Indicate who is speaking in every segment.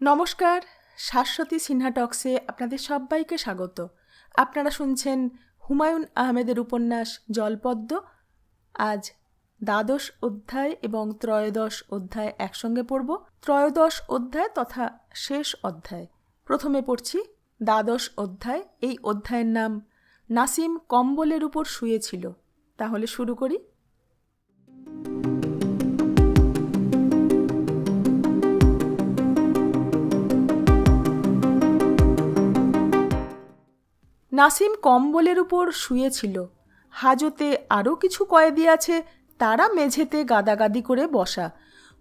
Speaker 1: নমস্কার, শাশ্বতী সিনহা টক্সে আপনাদের সবাইকে স্বাগত। আপনারা শুনছেন হুমায়ুন আহমেদের উপন্যাস জলপদ্ম। আজ দ্বাদশ অধ্যায় এবং ত্রয়োদশ অধ্যায় একসঙ্গে পড়ব। ত্রয়োদশ অধ্যায় তথা শেষ অধ্যায়। প্রথমে পড়ছি দ্বাদশ অধ্যায়। এই অধ্যায়ের নাম নাসিম কম্বলের উপর শুয়েছিল। তাহলে শুরু করি। নাসিম কম্বলের উপর শুয়েছিল। হাজতে আরও কিছু কয়েদি আছে, তারা মেঝেতে গাদাগাদি করে বসা।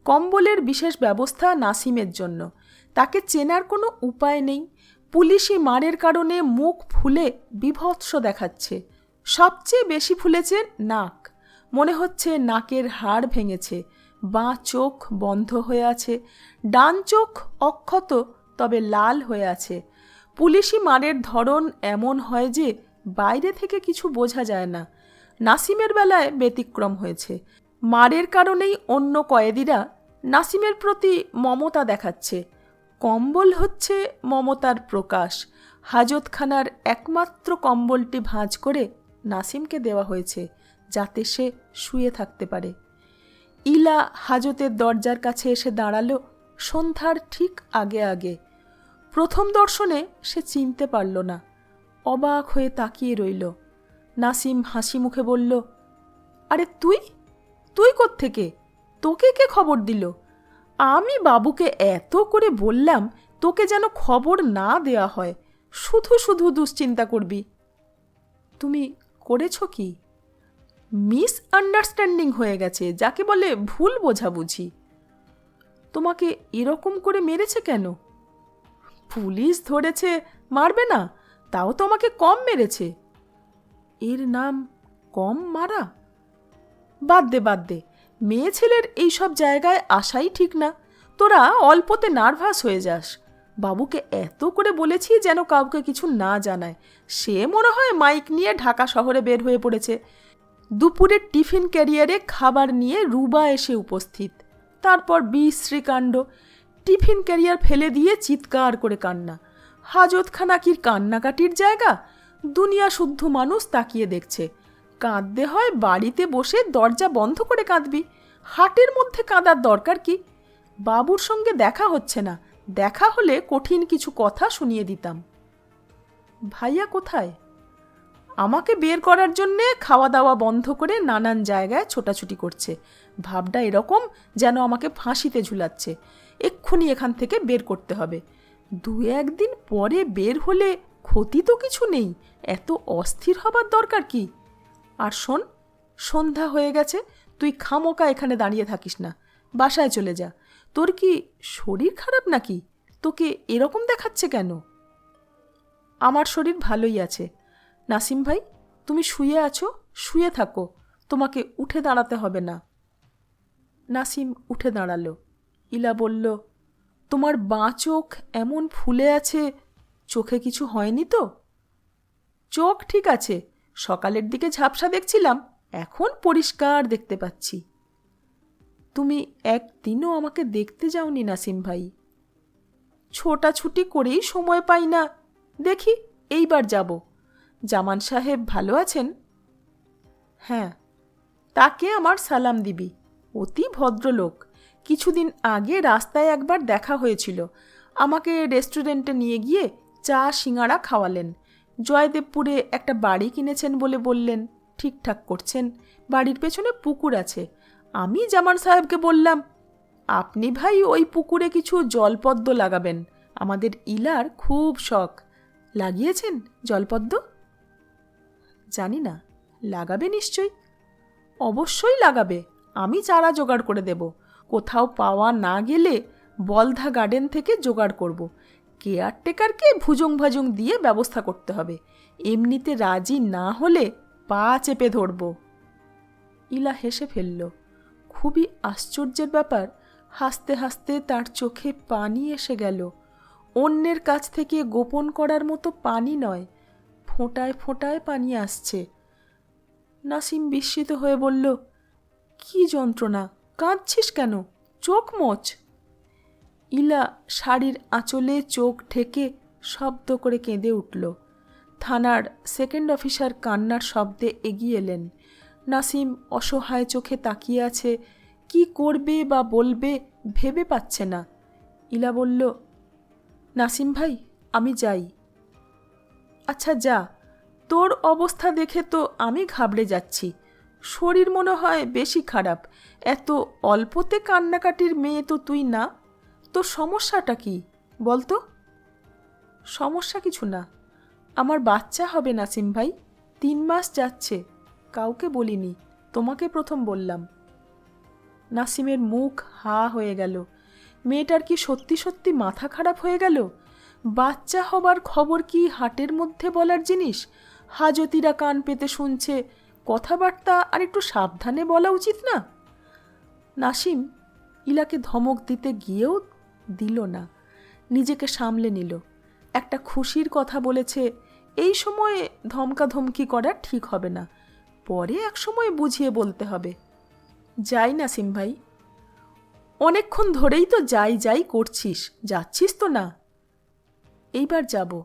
Speaker 1: কম্বলের বিশেষ ব্যবস্থা নাসিমের জন্য। তাকে চেনার কোনো উপায় নেই। পুলিশি মারের কারণে মুখ ফুলে বিভৎস দেখাচ্ছে। সবচেয়ে বেশি ফুলেছে নাক। মনে হচ্ছে নাকের হাড় ভেঙেছে। বাঁ চোখ বন্ধ হয়ে আছে। ডান চোখ অক্ষত, তবে লাল হয়ে আছে। পুলিশি মারের ধরন এমন হয় যে বাইরে থেকে কিছু বোঝা যায় না। নাসিমের বেলায় ব্যতিক্রম হয়েছে। মারের কারণেই অন্য কয়েদিরা নাসিমের প্রতি মমতা দেখাচ্ছে। কম্বল হচ্ছে মমতার প্রকাশ। হাজতখানার একমাত্র কম্বলটি ভাঁজ করে নাসিমকে দেওয়া হয়েছে যাতে সে শুয়ে থাকতে পারে। ইলা হাজতের দরজার কাছে এসে দাঁড়াল সন্ধ্যার ঠিক আগে আগে। প্রথম দর্শনে সে চিনতে পারল না। অবাক হয়ে তাকিয়ে রইল। নাসিম হাসি মুখে বলল, আরে তুই? তুই থেকে তোকে কে খবর দিল? আমি বাবুকে এত করে বললাম, তোকে যেন খবর না দেয়া হয়। শুধু শুধু দুশ্চিন্তা করবি। তুমি করেছ কি? মিস আন্ডারস্ট্যান্ডিং হয়ে গেছে, যাকে বলে ভুল বোঝাবুঝি। তোমাকে এরকম করে মেরেছে কেন? পুলিশ ধরেছে, মারবে না। তাও তো আমাকে কম মেরেছে। এর নাম কম মারা? বাদ দে বাদ দে। মেয়ে ছেলের এইসব জায়গায় আসাই ঠিক না। তোরা অল্পতে নার্ভাস হয়ে যাস। বাবুকে এত করে বলেছি যেন কাউকে কিছু না জানায়। সে মনে হয় মাইক নিয়ে ঢাকা শহরে বের হয়ে পড়েছে। দুপুরের টিফিন ক্যারিয়ারে খাবার নিয়ে রুবা এসে উপস্থিত। তারপর বিশ্রীকাণ্ড। টিফিন ক্যারিয়ার ফেলে দিয়ে চিৎকার করে কান্না। হাজতখানা কি কান্নাকাটির জায়গা? দুনিয়া শুদ্ধ মানুষ তাকিয়ে দেখছে। কাঁদতে হয় বাড়িতে বসে দরজা বন্ধ করে কাঁদবি। হাটের মধ্যে কাঁদার দরকার কি? বাবুর সঙ্গে দেখা হচ্ছে না। দেখা হলে কঠিন কিছু কথা শুনিয়ে দিতাম। ভাইয়া কোথায়? আমাকে বের করার জন্যে খাওয়া দাওয়া বন্ধ করে নানান জায়গায় ছোটাছুটি করছে। ভাবটা এরকম যেন আমাকে ফাঁসিতে ঝুলাচ্ছে। এক্ষুনি এখান থেকে বের করতে হবে। দু একদিন পরে বের হলে ক্ষতি তো কিছু নেই, এত অস্থির হবার দরকার কি? আর শোন, সন্ধ্যা হয়ে গেছে, তুই খামোকা এখানে দাঁড়িয়ে থাকিস না। বাসায় চলে যা। তোর কি শরীর খারাপ নাকি? তোকে এরকম দেখাচ্ছে কেন? আমার শরীর ভালোই আছে। নাসিম ভাই, তুমি শুয়ে আছো, শুয়ে থাকো। তোমাকে উঠে দাঁড়াতে হবে না। নাসিম উঠে দাঁড়াল। ইলা বলল, তোমার বাঁ চোখ এমন ফুলে আছে, চোখে কিছু হয়নি তো? চোখ ঠিক আছে, সকালের দিকে ঝাপসা দেখছিলাম, এখন পরিষ্কার দেখতে পাচ্ছি। তুমি একদিনও আমাকে দেখতে যাওনি, নাসিম ভাই। ছোটাছুটি করেই সময় পাই না। দেখি, এইবার যাব। জামান সাহেব ভালো আছেন? হ্যাঁ তাকে আমার সালাম দিবি, অতি ভদ্রলোক। কিছুদিন আগে রাস্তায় একবার দেখা হয়েছিল। আমাকে রেস্টুরেন্টে নিয়ে গিয়ে চা সিঙাড়া খাওয়ালেন। জয়দেবপুরে একটা বাড়ি কিনেছেন বলে বললেন, ঠিকঠাক করছেন, বাড়ির পেছনে পুকুর আছে। আমি জামান সাহেবকে বললাম, আপনি ভাই ওই পুকুরে কিছু জলপদ্ম লাগাবেন, আমাদের ইলার খুব শখ। লাগিয়েছেন জলপদ্ম? জানি না, লাগাবে নিশ্চয়ই? অবশ্যই লাগাবে, আমি চারা জোগাড় করে দেব। কোথাও পাওয়া না গেলে বলধা গার্ডেন থেকে জোগাড় করব। কেয়ারটেকারকে ভুজং ভাজুং দিয়ে ব্যবস্থা করতে হবে। এমনিতে রাজি না হলে পা চেপে ধরব। ইলা হেসে ফেলল। খুবই আশ্চর্যের ব্যাপার, হাসতে হাসতে তার চোখে পানি এসে গেল। অন্যের কাছ থেকে গোপন করার মতো পানি নয়, ফোঁটায় ফোঁটায় পানি আসছে। নাসিম বিস্মিত হয়ে বলল, কি যন্ত্রণা কাঁদছিস কেন? চোখ মোচ। ইলা শাড়ির আঁচলে চোখ ঠেকে শব্দ করে কেঁদে উঠল। থানার সেকেন্ড অফিসার কান্নার শব্দে এগিয়ে এলেন। নাসিম অসহায় চোখে তাকিয়ে আছে, কি করবে বা বলবে ভেবে পাচ্ছে না। ইলা বলল, নাসিম ভাই, আমি যাই। আচ্ছা যা। তোর অবস্থা দেখে তো আমি ঘাবড়ে যাচ্ছি। শরীর মনে হয় বেশি খারাপ। এত অল্পতে কান্নাকাটির মেয়ে তো তুই না। তো সমস্যাটা কি? বলতো সমস্যা কিছু না। আমার বাচ্চা হবে নাসিম ভাই। তিন মাস যাচ্ছে। কাউকে বলিনি। তোমাকে প্রথম বললাম। নাসিমের মুখ হা হয়ে গেল। মেয়েটার কি সত্যি সত্যি মাথা খারাপ হয়ে গেল? বাচ্চা হবার খবর কি হাটের মধ্যে বলার জিনিস? হাজতিরা কান পেতে শুনছে কথাবার্তা আর একটু সাবধানে বলা উচিত না? নাসিম ইলাকে ধমক দিতে গিয়েও দিল না। নিজেকে সামলে নিল। একটা খুশির কথা বলেছে, এই সময়ে ধমকাধমকি করা ঠিক হবে না। পরে এক সময় বুঝিয়ে বলতে হবে। যাই নাসিম ভাই। অনেকক্ষণ ধরেই তো যাই যাই করছিস, যাচ্ছিস তো না? এইবার যাব।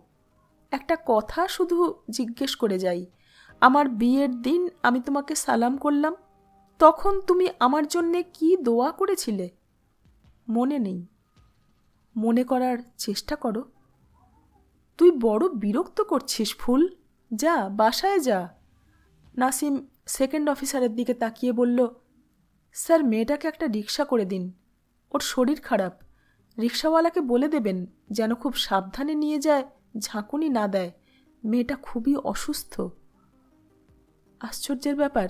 Speaker 1: একটা কথা শুধু জিজ্ঞেস করে যাই। আমার বিয়ের দিন আমি তোমাকে সালাম করলাম, তখন তুমি আমার জন্যে কি দোয়া করেছিলে? মনে নেই। মনে করার চেষ্টা করো। তুই বড় বিরক্ত করছিস ফুল। যা, বাসায় যা। নাসিম সেকেন্ড অফিসারের দিকে তাকিয়ে বলল, স্যার, মেয়েটাকে একটা রিক্সা করে দিন। ওর শরীর খারাপ। রিক্সাওয়ালাকে বলে দেবেন, যেন খুব সাবধানে নিয়ে যায়, ঝাঁকুনি না দেয়। মেয়েটা খুবই অসুস্থ। আশ্চর্যের ব্যাপার,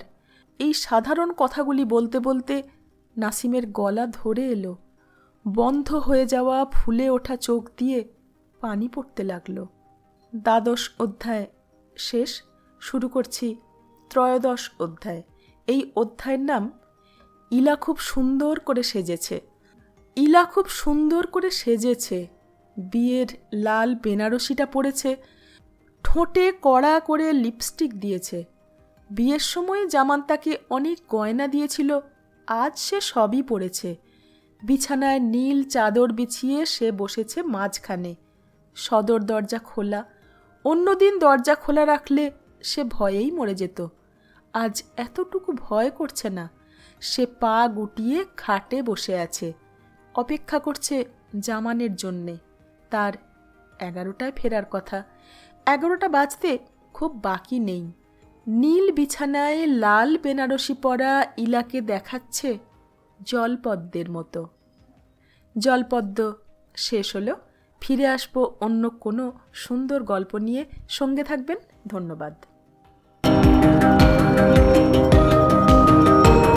Speaker 1: এই সাধারণ কথাগুলি বলতে বলতে নাসিমের গলা ধরে এলো। বন্ধ হয়ে যাওয়া ফুলে ওঠা চোখ দিয়ে পানি পড়তে লাগল। দ্বাদশ অধ্যায় শেষ, শুরু করছি ত্রয়োদশ অধ্যায়। এই অধ্যায়ের নাম ইলা খুব সুন্দর করে সেজেছে। ইলা খুব সুন্দর করে সেজেছে। বিয়ের লাল বেনারসিটা পড়েছে। ঠোঁটে কড়া করে লিপস্টিক দিয়েছে। বিয়ের সময় জামান তাকে অনেক গয়না দিয়েছিল, আজ সে সবই পড়েছে। বিছানায় নীল চাদর বিছিয়ে সে বসেছে মাঝখানে। সদর দরজা খোলা, অন্যদিন দরজা খোলা রাখলে সে ভয়েই মরে যেত। আজ এতটুকু ভয় করছে না, সে পা গুটিয়ে খাটে বসে আছে। অপেক্ষা করছে জামানের জন্যে। তার এগারোটায় ফেরার কথা। এগারোটা বাজতে খুব বাকি নেই। নীল বিছানায় লাল বেনারসি পরা ইলাকে দেখাচ্ছে জলপদ্মের মতো। জলপদ্ম শেষ হলো। ফিরে আসব অন্য কোনো সুন্দর গল্প নিয়ে। সঙ্গে থাকবেন। ধন্যবাদ।